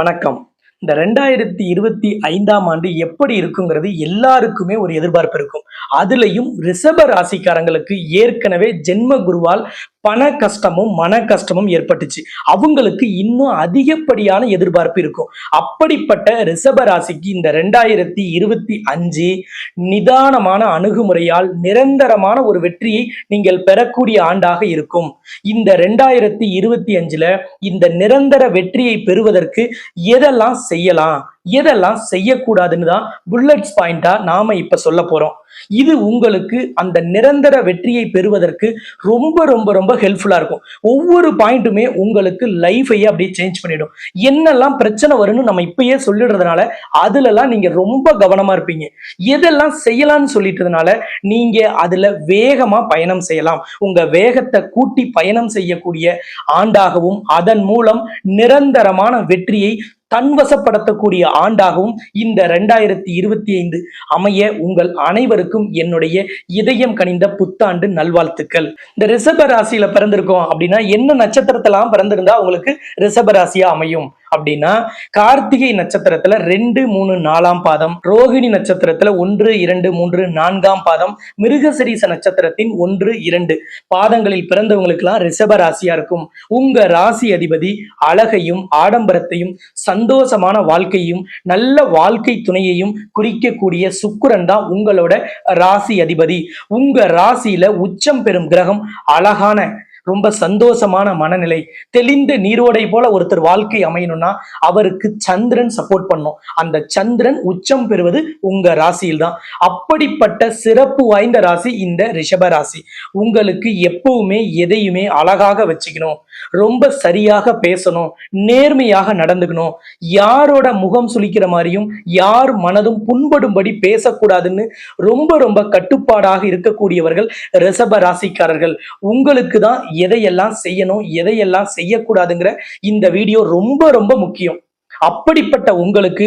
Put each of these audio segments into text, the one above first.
வணக்கம். இந்த ரெண்டாயிரத்தி இருபத்தி ஐந்தாம் ஆண்டு எப்படி இருக்குங்கிறது எல்லாருக்குமே ஒரு எதிர்பார்ப்பு இருக்கும். அதுலயும் ரிஷப ராசிக்காரங்களுக்கு ஏற்கனவே ஜென்ம குருவால் பண கஷ்டமும் மன கஷ்டமும் ஏற்பட்டுச்சு. அவங்களுக்கு இன்னும் அதிகப்படியான எதிர்பார்ப்பு இருக்கும். அப்படிப்பட்ட ரிஷப ராசிக்கு இந்த ரெண்டாயிரத்தி இருபத்தி அஞ்சு நிதானமான அணுகுமுறையால் நிரந்தரமான ஒரு வெற்றியை நீங்கள் பெறக்கூடிய ஆண்டாக இருக்கும். இந்த ரெண்டாயிரத்தி இருபத்தி அஞ்சுல இந்த நிரந்தர வெற்றியை பெறுவதற்கு எதெல்லாம் செய்யலாம். எதெல்லாம் செய்யக்கூடாதுன்னு தான் புல்லட்ஸ் பாயிண்டா நாம இப்ப சொல்ல போறோம். இது உங்களுக்கு அந்த நிரந்தர வெற்றியை பெறுவதற்கு ரொம்ப ரொம்ப ரொம்ப ஹெல்ப்ஃபுல்லா இருக்கும். ஒவ்வொரு பாயிண்ட்டுமே உங்களுக்கு லைஃபையே அப்படியே சேஞ்ச் பண்ணிடும். என்னெல்லாம் பிரச்சனை வரும்னு நம்ம இப்பயே சொல்லிடுறதுனால அதுலலாம் நீங்க ரொம்ப கவனமா இருப்பீங்க. எதெல்லாம் செய்யலாம்னு சொல்லிட்டதுனால நீங்க அதுல வேகமா பயணம் செய்யலாம். உங்க வேகத்தை கூட்டி பயணம் செய்யக்கூடிய ஆண்டாகவும் அதன் மூலம் நிரந்தரமான வெற்றியை தன்வசப்படுத்தக்கூடிய ஆண்டாகவும் இந்த ரெண்டாயிரத்தி இருபத்தி ஐந்து அமைய உங்கள் அனைவருக்கும் என்னுடைய இதயம் கனிந்த புத்தாண்டு நல்வாழ்த்துக்கள். இந்த ரிஷப ராசியில பிறந்திருக்கோம் அப்படின்னா என்ன நட்சத்திரத்தெல்லாம் பிறந்திருந்தா உங்களுக்கு ரிஷப ராசியா அமையும்? அப்படின்னா கார்த்திகை நட்சத்திரத்துல ரெண்டு மூணு நாலாம் பாதம் ரோகிணி நட்சத்திரத்துல ஒன்று இரண்டு மூன்று நான்காம் பாதம் மிருகசரீச நட்சத்திரத்தின் ஒன்று இரண்டு. பாதங்களில் பிறந்தவங்களுக்கெல்லாம் ரிஷப ராசியா இருக்கும். உங்க ராசி அதிபதி அழகையும் ஆடம்பரத்தையும் சந்தோஷமான வாழ்க்கையும் நல்ல வாழ்க்கை துணையையும் குறிக்கக்கூடிய சுக்கிரன் தான் உங்களோட ராசி அதிபதி. உங்க ராசியில உச்சம் பெறும் கிரகம் அழகான ரொம்ப சந்தோஷமான மனநிலை. தெளிந்த நீரோடை போல ஒருத்தர் வாழ்க்கை அமையணும்னா அவருக்கு சந்திரன் சப்போர்ட் பண்ணும். அந்த சந்திரன் உச்சம் பெறுவது உங்க ராசியில் தான் அப்படிப்பட்ட சிறப்பு வாய்ந்த ராசி இந்த ரிஷப ராசி. உங்களுக்கு எப்பவுமே எதையுமே அழகாக வச்சுக்கணும். ரொம்ப சரியாக பேசணும் நேர்மையாக நடந்துக்கணும். யாரோட முகம் சுளிக்கிற மாதிரியும் யார் மனதும் புண்படும்படி பேசக்கூடாதுன்னு ரொம்ப ரொம்ப கட்டுப்பாடாக இருக்கக்கூடியவர்கள் ரிசப ராசிக்காரர்கள். உங்களுக்கு தான் எதையெல்லாம் செய்யணும் எதையெல்லாம் செய்யக்கூடாதுங்கிற இந்த வீடியோ ரொம்ப ரொம்ப முக்கியம். அப்படிப்பட்ட உங்களுக்கு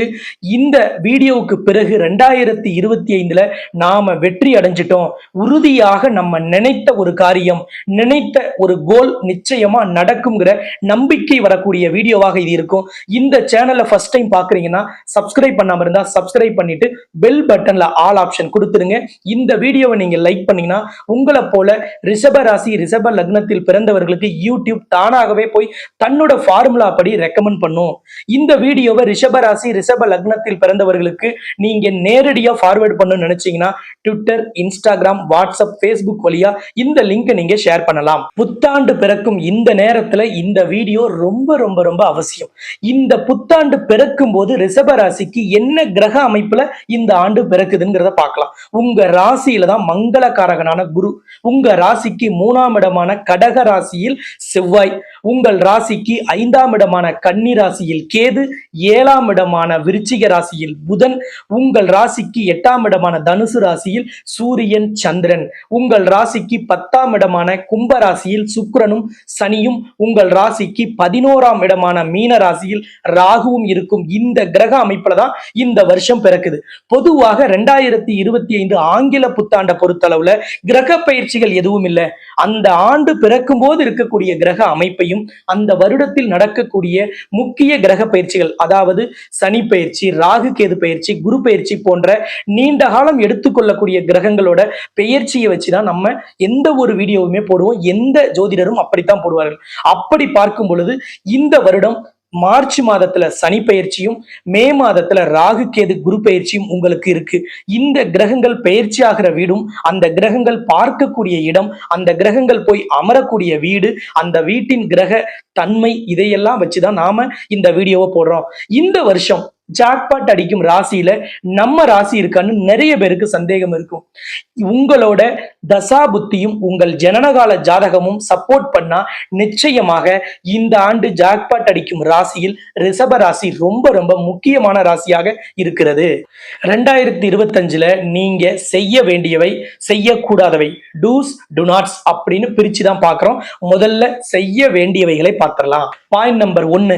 இந்த வீடியோவுக்கு பிறகு ரெண்டாயிரத்தி இருபத்தி ஐந்துல நாம வெற்றி அடைஞ்சிட்டோம். உறுதியாக நம்ம நினைத்த ஒரு காரியம் நினைத்த ஒரு கோல் நிச்சயமா நடக்குங்கிற நம்பிக்கை வரக்கூடிய வீடியோவாக இது இருக்கும். இந்த சேனலை ஃபர்ஸ்ட் டைம் பாக்குறீங்கன்னா சப்ஸ்கிரைப் பண்ணாம இருந்தா சப்ஸ்கிரைப் பண்ணிட்டு பெல் பட்டன்ல ஆல் ஆப்ஷன் கொடுத்துருங்க இந்த வீடியோவை நீங்க லைக் பண்ணீங்கன்னா உங்களை போல ரிஷப ராசி ரிஷப லக்னத்தில் பிறந்தவர்களுக்கு யூடியூப் தானாகவே போய் தன்னோட ஃபார்முலா படி ரெக்கமெண்ட் பண்ணும். இந்த வீடியோவை ரிஷபராசி ரிஷப லக்னத்தில் பிறந்தவர்களுக்கு நீங்க நேரடியா ஃபார்வர்ட் பண்ணணும்னு நினைச்சீங்கன்னா ட்விட்டர் இன்ஸ்டாகிராம் வாட்ஸ்அப் ஃபேஸ்புக் வழியா இந்த லிங்கை நீங்க ஷேர் பண்ணலாம். புத்தாண்டு பிறக்கும் இந்த நேரத்துல இந்த வீடியோ ரொம்ப ரொம்ப ரொம்ப அவசியம். இந்த புத்தாண்டு பிறக்கும் போது ரிஷபராசிக்கு என்ன கிரக அமைப்புல இந்த ஆண்டு பிறக்குதுங்கிறத பார்க்கலாம். உங்க ராசியில தான் மங்களகாரகனான குரு. உங்க ராசிக்கு மூணாம் இடமான கடக ராசியில் செவ்வாய். உங்கள் ராசிக்கு ஐந்தாம் இடமான கன்னி ராசியில் கேது. ஏழாம் இடமான விருச்சிக ராசியில் புதன் உங்கள் ராசிக்கு எட்டாம் இடமான தனுசு ராசியில் சூரியன் சந்திரன். உங்கள் ராசிக்கு பத்தாம் இடமான கும்ப ராசியில் சுக்கிரனும் சனியும். உங்கள் ராசிக்கு பதினோராம் இடமான மீன ராசியில் ராகுவும் இருக்கும். இந்த கிரக அமைப்புல தான் இந்த வருஷம் பிறக்குது. பொதுவாக ரெண்டாயிரத்தி இருபத்தி ஐந்து ஆங்கில புத்தாண்டை பொறுத்தளவுல கிரக பயிற்சிகள் எதுவும் இல்லை. அந்த ஆண்டு பிறக்கும் போது இருக்கக்கூடிய கிரக அமைப்பையும் அந்த வருடத்தில் நடக்கக்கூடிய முக்கிய கிரக பயிற்சிகள் அதாவது சனி பயிற்சி ராகு கேது பயிற்சி குரு பயிற்சி போன்ற நீண்ட காலம் எடுத்துக்கொள்ளக்கூடிய கிரகங்களோட பெயர்ச்சியை வச்சுதான் நம்ம எந்த ஒரு வீடியோவுமே போடுவோம். எந்த ஜோதிடரும் அப்படித்தான் போடுவார்கள். அப்படி பார்க்கும் பொழுது இந்த வருடம் மார்ச் மாதத்துல சனி பயிற்சியும் மே மாதத்துல ராகு கேது குரு பயிற்சியும் உங்களுக்கு இருக்கு. இந்த கிரகங்கள் பயிற்சி ஆகிற வீடும் அந்த கிரகங்கள் பார்க்கக்கூடிய இடம் அந்த கிரகங்கள் போய் அமரக்கூடிய வீடு அந்த வீட்டின் கிரக தன்மை இதையெல்லாம் வச்சுதான் நாம இந்த வீடியோவை போடுறோம். இந்த வருஷம் ஜாக்பாட் அடிக்கும் ராசியில நம்ம ராசி இருக்கான்னு நிறைய பேருக்கு சந்தேகம் இருக்கும். உங்களோட தசா புத்தியும் உங்கள் ஜனனகால ஜாதகமும் சப்போர்ட் பண்ணா நிச்சயமாக இந்த ஆண்டு ஜாக்பாட் அடிக்கும் ராசியில் ரிஷப ராசி ரொம்ப ரொம்ப முக்கியமான ராசியாக இருக்கிறது. ரெண்டாயிரத்தி இருபத்தஞ்சுல நீங்க செய்ய வேண்டியவை செய்யக்கூடாதவை. டூஸ் டு நாட்ஸ் அப்படின்னு பிரிச்சு தான் பாக்குறோம் முதல்ல செய்ய வேண்டியவைகளை பார்த்துடலாம். பாயிண்ட் நம்பர் ஒன்னு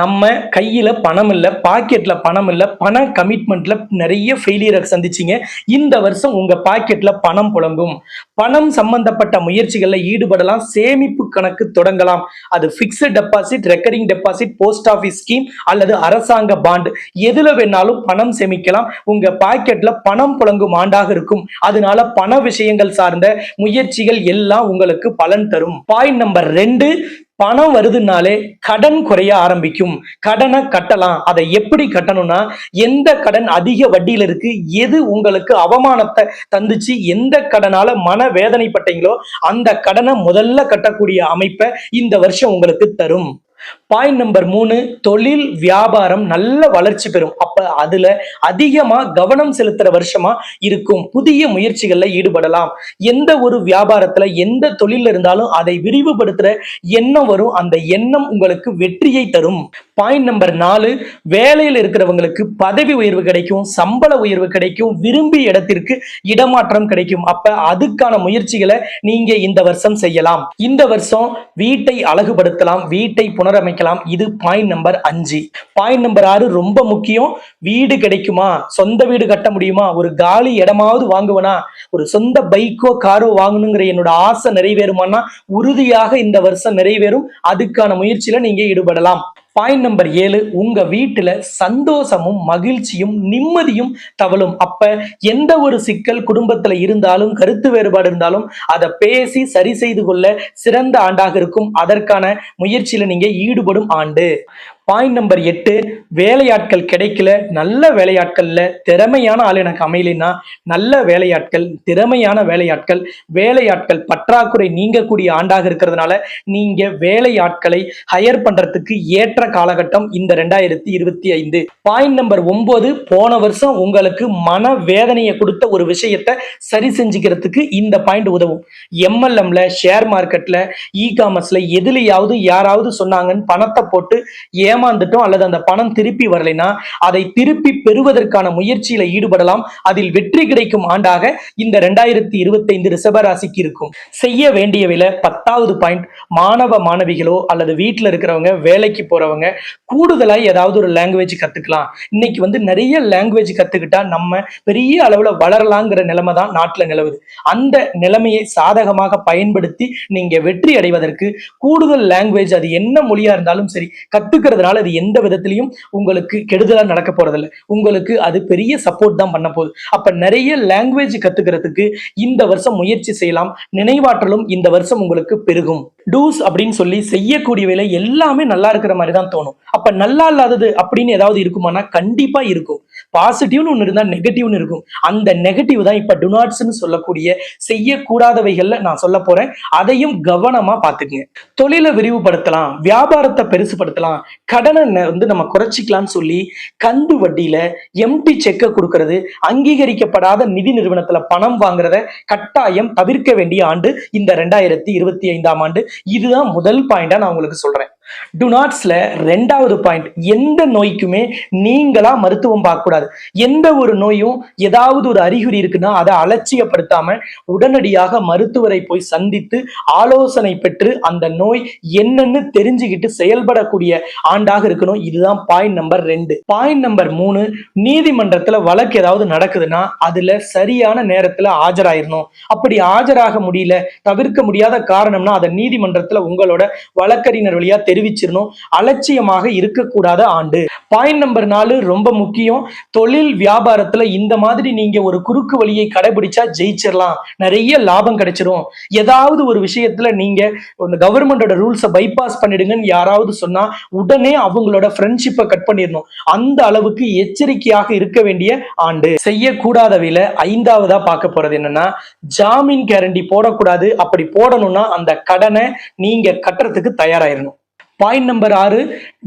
நம்ம கையில் பணம் இல்லை பாக்கெட்டில் பணம் இல்லை பண கமிட்மெண்ட்டில் நிறைய ஃபெயிலியரை சந்திச்சீங்க. இந்த வருஷம் உங்கள் பாக்கெட்டில் பணம் புழங்கும். பணம் சம்பந்தப்பட்ட முயற்சிகளில் ஈடுபடலாம் சேமிப்பு கணக்கு தொடங்கலாம். அது fixed deposit recurring deposit post office scheme அல்லது அரசாங்க பாண்டு எதில் வேணாலும் பணம் சேமிக்கலாம். உங்கள் பாக்கெட்டில் பணம் புழங்கும் ஆண்டாக இருக்கும். அதனால பண விஷயங்கள் சார்ந்த முயற்சிகள் எல்லாம் உங்களுக்கு பலன் தரும். பாயிண்ட் நம்பர் ரெண்டு பணம் வருதுனாலே கடன் குறைய ஆரம்பிக்கும். கடனை கட்டலாம். அதை எப்படி கட்டணும்னா எந்த கடன் அதிக வட்டியில இருக்கு எது உங்களுக்கு அவமானத்தை தந்துச்சு எந்த கடனால மன வேதனைப்பட்டீங்களோ அந்த கடனை முதல்ல கட்டக்கூடிய அமைப்பை இந்த வருஷம் உங்களுக்கு தரும். பாயிண்ட் நம்பர் மூணு தொழில் வியாபாரம் நல்ல வளர்ச்சி பெறும். அப்ப அதுல அதிகமா கவனம் செலுத்துற வருஷமா இருக்கும். புதிய முயற்சிகள்ல ஈடுபடலாம். எந்த ஒரு வியாபாரத்துல எந்த தொழில் இருந்தாலும் அதை விரிவுபடுத்துற எண்ணம் வரும். அந்த எண்ணம் உங்களுக்கு வெற்றியை தரும். பாயிண்ட் நம்பர் நாலு வேலையில் இருக்கிறவங்களுக்கு பதவி உயர்வு கிடைக்கும் சம்பள உயர்வு கிடைக்கும் விரும்பிய இடத்திற்கு இடமாற்றம் கிடைக்கும். அப்ப அதுக்கான முயற்சிகளை நீங்க இந்த வருஷம் செய்யலாம். இந்த வருஷம் வீட்டை அழகுபடுத்தலாம் வீட்டை புனர் புனரமைக்கலாம் இது பாயிண்ட் நம்பர் அஞ்சு. பாயிண்ட் நம்பர் ஆறு ரொம்ப முக்கியம். வீடு கிடைக்குமா? சொந்த வீடு கட்ட முடியுமா? ஒரு காலி இடமாவது வாங்குவனா? ஒரு சொந்த பைக்கோ காரோ வாங்கணுங்கிற என்னோட ஆசை நிறைவேறுமானா உறுதியாக இந்த வருஷம் நிறைவேறும். அதுக்கான முயற்சியில நீங்க ஈடுபடலாம். பாயிண்ட் நம்பர் ஏழு உங்க வீட்டுல சந்தோஷமும் மகிழ்ச்சியும் நிம்மதியும் தவழும். அப்ப எந்த ஒரு சிக்கல் குடும்பத்துல இருந்தாலும் கருத்து வேறுபாடு இருந்தாலும் அதை பேசி சரி செய்து கொள்ள சிறந்த ஆண்டாக இருக்கும். அதற்கான முயற்சியில நீங்க ஈடுபடும் ஆண்டு. பாயிண்ட் நம்பர் எட்டு வேலையாட்கள் கிடைக்கல நல்ல வேலையாட்கள்ல திறமையான ஆள் எனக்கு அமையலைன்னா நல்ல வேலையாட்கள் திறமையான வேலையாட்கள் வேலையாட்கள் பற்றாக்குறை நீங்கக்கூடிய ஆண்டாக இருக்கிறதுனால நீங்க வேலையாட்களை ஹையர் பண்றதுக்கு ஏற்ற காலகட்டம் இந்த ரெண்டாயிரத்தி இருபத்தி ஐந்து. பாயிண்ட் நம்பர் ஒன்பது போன வருஷம் உங்களுக்கு மன வேதனையை கொடுத்த ஒரு விஷயத்தை சரி செஞ்சுக்கிறதுக்கு இந்த பாயிண்ட் உதவும். எம்எல்எம்ல ஷேர் மார்க்கெட்ல இ காமர்ஸ்ல எதுலையாவது யாராவது சொன்னாங்கன்னு பணத்தை போட்டு ஏ ஏமாந்துட்டோம் அல்லது அந்த பணம் திருப்பி வரலைன்னா அதை திருப்பி பெறுவதற்கான முயற்சியில ஈடுபடலாம். அதில் வெற்றி கிடைக்கும் ஆண்டாக இந்த ரெண்டாயிரத்தி இருபத்தைந்து ரிஷபராசிக்கு இருக்கும். செய்ய வேண்டிய விலை பத்தாவது பாயிண்ட். மாணவ மாணவிகளோ அல்லது வீட்டில் இருக்கிறவங்க வேலைக்கு போறவங்க கூடுதலாக ஏதாவது ஒரு லாங்குவேஜ் கத்துக்கலாம். இன்னைக்கு வந்து நிறைய லாங்குவேஜ் கத்துக்கிட்டா நம்ம பெரிய அளவுல வளரலாங்கிற நிலைமை தான் நாட்டில் நிலவுது. அந்த நிலைமையை சாதகமாக பயன்படுத்தி நீங்க வெற்றி அடைவதற்கு கூடுதல் லாங்குவேஜ் அது என்ன மொழியா இருந்தாலும் சரி கத்துக்கிறது அதனால அது எந்த விதத்திலையும் உங்களுக்கு கெடுதலா நடக்க போறதில்லை. உங்களுக்கு அது பெரிய சப்போர்ட் தான் பண்ண போகுது. அப்ப நிறைய லாங்குவேஜ் கத்துக்கிறதுக்கு இந்த வருஷம் முயற்சி செய்யலாம். நினைவாற்றலும் இந்த வருஷம் உங்களுக்கு பெருகும். டூஸ் அப்படின்னு சொல்லி செய்யக்கூடிய வேலை எல்லாமே நல்லா இருக்கிற மாதிரி தான் தோணும். அப்ப நல்லா இல்லாதது அப்படின்னு ஏதாவது இருக்குமானா கண்டிப்பா இருக்கும். பாசிட்டிவ்னு ஒன்று இருந்தால் நெகட்டிவ்னு இருக்கும். அந்த நெகட்டிவ் தான் இப்போ டுனாட்ஸ்னு சொல்லக்கூடிய செய்யக்கூடாதவைகள்ல நான் சொல்ல போறேன். அதையும் கவனமா பார்த்துக்குங்க. தொழிலை விரிவுபடுத்தலாம் வியாபாரத்தை பெருசுபடுத்தலாம் கடனை வந்து நம்ம குறைச்சிக்கலாம்னு சொல்லி கந்து வட்டியில எம்டி செக்கை கொடுக்கறது அங்கீகரிக்கப்படாத நிதி நிறுவனத்துல பணம் வாங்குறத கட்டாயம் தவிர்க்க வேண்டிய ஆண்டு இந்த ரெண்டாயிரத்தி இருபத்தி ஐந்தாம் ஆண்டு. இதுதான் முதல் பாயிண்டா நான் உங்களுக்கு சொல்றேன். டு நாட்ஸ்ல ரெண்டாவது பாயிண்ட் எந்த நோய்க்குமே நீங்களா மருத்துவம் பார்க்கக்கூடாது. எந்த ஒரு நோயும் ஏதாவது ஒரு அறிகுறி இருக்குன்னா அதை அலட்சியப்படுத்தாம உடனடியாக மருத்துவரை போய் சந்தித்து ஆலோசனை பெற்று அந்த நோய் என்னன்னு தெரிஞ்சுக்கிட்டு செயல்படக்கூடிய ஆண்டாக இருக்கணும். இதுதான் பாயிண்ட் நம்பர் ரெண்டு. பாயிண்ட் நம்பர் மூணு நீதிமன்றத்துல வழக்கு ஏதாவது நடக்குதுன்னா அதுல சரியான நேரத்துல ஆஜராயிடணும் அப்படி ஆஜராக முடியல தவிர்க்க முடியாத காரணம்னா அதை நீதிமன்றத்துல உங்களோட வழக்கறிஞர் வழியா தெரிவிச்சிடணும். அலட்சியமாக இருக்கக்கூடாத ஆண்டு. பாயிண்ட் நம்பர் நாலு ரொம்ப முக்கியம். தொழில் வியாபாரத்துல இந்த மாதிரி நீங்க ஒரு குறுக்கு வழியை கடைபிடிச்சா ஜெயிச்சிடலாம். நிறைய லாபம் கிடைச்சிரும். ஏதாவது ஒரு விஷயத்துல நீங்க கவர்மெண்டோட ரூல்ஸை பைபாஸ் பண்ணிடுங்கன்னு யாராவது சொன்னா உடனே அவங்களோட ஃப்ரெண்ட்ஷிப்பை கட் பண்ணிடணும். அந்த அளவுக்கு எச்சரிக்கையாக இருக்க வேண்டிய ஆண்டு. செய்யக்கூடாதவையில ஐந்தாவதா பார்க்க போறது என்னன்னா ஜாமீன் கேரண்டி போடக்கூடாது. அப்படி போடணும்னா அந்த கடனை நீங்க கட்டுறதுக்கு தயாராயிடணும் பாயிண்ட் நம்பர் ஆறு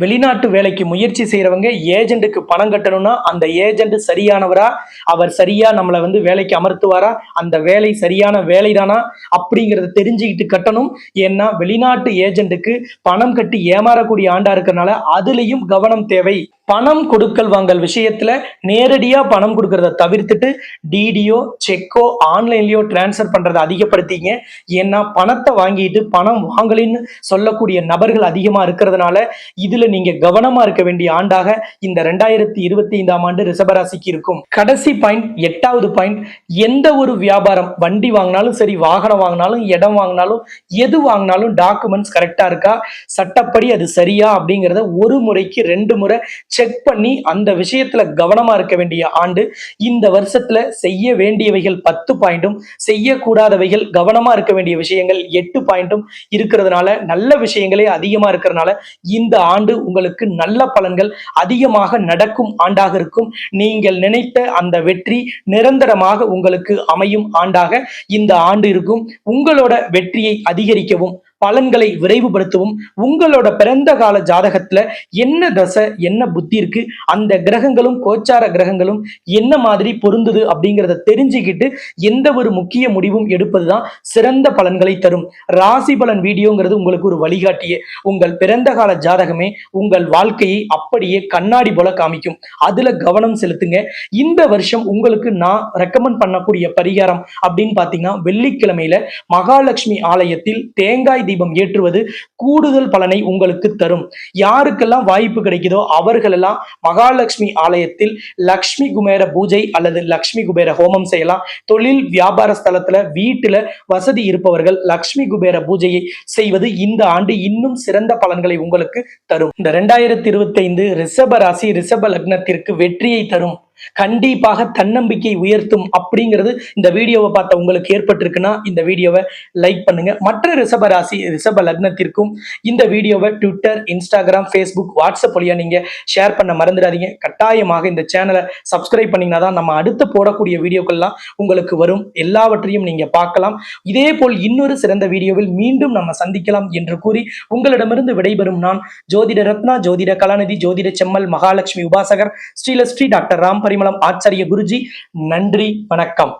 வெளிநாட்டு வேலைக்கு முயற்சி செய்கிறவங்க ஏஜென்ட்டுக்கு பணம் கட்டணும்னா அந்த ஏஜென்ட் சரியானவரா? அவர் சரியா நம்மளை வந்து வேலைக்கு அமர்த்துவாரா? அந்த வேலை சரியான வேலைதானா? அப்படிங்கிறத தெரிஞ்சுக்கிட்டு கட்டணும். ஏன்னா வெளிநாட்டு ஏஜென்ட்டுக்கு பணம் கட்டி ஏமாறக்கூடிய ஆண்டா இருக்கிறனால அதுலேயும் கவனம் தேவை. பணம் கொடுக்கல் வாங்கல் விஷயத்துல நேரடியா பணம் கொடுக்கறத தவிர்த்துட்டு டிடியோ செக்கோ ஆன்லைன்லயோ டிரான்ஸ்ஃபர் பண்றதை அதிகப்படுத்திங்க. ஏன்னா பணத்தை வாங்கிட்டு பணம் வாங்கலின்னு சொல்லக்கூடிய நபர்கள் அதிகமா இருக்கிறதுனால இதுல நீங்க கவனமா இருக்க வேண்டிய ஆண்டாக இந்த ரெண்டாயிரத்தி இருபத்தி ஐந்தாம் ஆண்டு ரிசபராசிக்கு இருக்கும். கடைசி பாயிண்ட் எட்டாவது பாயிண்ட் எந்த ஒரு வியாபாரம் வண்டி வாங்கினாலும் சரி வாகனம் வாங்கினாலும் இடம் வாங்கினாலும் எது வாங்கினாலும் டாக்குமெண்ட்ஸ் கரெக்டா இருக்கா? சட்டப்படி அது சரியா? அப்படிங்கிறத ஒரு முறைக்கு ரெண்டு முறை செக் பண்ணி அந்த விஷயத்துல கவனமா இருக்க வேண்டிய ஆண்டு இந்த வருஷத்துல செய்ய வேண்டியவைகள் பத்து பாயிண்ட்டும் செய்யக்கூடாதவைகள் கவனமா இருக்க வேண்டிய விஷயங்கள் எட்டு பாயிண்ட்டும் இருக்கிறதுனால நல்ல விஷயங்களே அதிகமா இருக்கிறதுனால இந்த ஆண்டு உங்களுக்கு நல்ல பலன்கள் அதிகமாக நடக்கும் ஆண்டாக இருக்கும். நீங்கள் நினைத்த அந்த வெற்றி நிரந்தரமாக உங்களுக்கு அமையும் ஆண்டாக இந்த ஆண்டு இருக்கும். உங்களோட வெற்றியை அதிகரிக்கவும் பலன்களை விரைவுபடுத்தவும் உங்களோட பிறந்த கால ஜாதகத்துல என்ன தசை என்ன புத்தி இருக்கு அந்த கிரகங்களும் கோச்சார கிரகங்களும் என்ன மாதிரி பொருந்துது அப்படிங்கிறத தெரிஞ்சுக்கிட்டு எந்த ஒரு முக்கிய முடிவும் எடுப்பதுதான் சிறந்த பலன்களை தரும். ராசி பலன் வீடியோங்கிறது உங்களுக்கு ஒரு வழிகாட்டியே. உங்கள் பிறந்த கால ஜாதகமே உங்கள் வாழ்க்கையை அப்படியே கண்ணாடி போல காமிக்கும். அதுல கவனம் செலுத்துங்க. இந்த வருஷம் உங்களுக்கு நான் ரெக்கமெண்ட் பண்ணக்கூடிய பரிகாரம் அப்படின்னு பாத்தீங்கன்னா வெள்ளிக்கிழமையில மகாலட்சுமி ஆலயத்தில் தேங்காய் தீபம் ஏற்றுவது கூடுதல் பலனை உங்களுக்கு தரும். யாருக்கெல்லாம் வாய்ப்பு கிடைக்குதோ அவர்களெல்லாம் மகாலட்சுமி ஆலயத்தில் லக்ஷ்மி குபேர பூஜை அல்லது லக்ஷ்மி குபேர ஹோமம் செய்யலாம். தொழில் வியாபார ஸ்தலத்துல வீட்டுல வசதி இருப்பவர்கள் லக்ஷ்மி குபேர பூஜையை செய்வது இந்த ஆண்டு இன்னும் சிறந்த பலன்களை உங்களுக்கு தரும். இந்த ரெண்டாயிரத்தி இருபத்தி ஐந்து ரிஷப ராசி ரிஷப லக்னத்திற்கு வெற்றியை தரும். கண்டிப்பாக தன்னம்பிக்கை உயர்த்தும் அப்படிங்கிறது இந்த வீடியோவை பார்த்த உங்களுக்கு ஏற்பட்டிருக்குன்னா இந்த வீடியோவை லைக் பண்ணுங்க. மற்ற ரிஷப ராசி ரிஷப லக்னத்திற்கும் இந்த வீடியோவை ட்விட்டர் இன்ஸ்டாகிராம் ஃபேஸ்புக் வாட்ஸ்அப் வழியா நீங்க ஷேர் பண்ண மறந்துடாதீங்க. கட்டாயமாக இந்த சேனலை சப்ஸ்கிரைப் பண்ணீங்கன்னா தான் நம்ம அடுத்து போடக்கூடிய வீடியோக்கள்லாம் உங்களுக்கு வரும். எல்லாவற்றையும் நீங்க பார்க்கலாம். இதே போல் இன்னொரு சிறந்த வீடியோவில் மீண்டும் நம்ம சந்திக்கலாம் என்று கூறி உங்களிடமிருந்து விடைபெறும் நான் ஜோதிட ரத்னா ஜோதிட கலாநிதி ஜோதிட செம்மல் மகாலட்சுமி உபாசகர் ஸ்ரீலஸ்ரீ டாக்டர் ராம் பரிமளம் ஆச்சாரிய குருஜி. நன்றி வணக்கம்.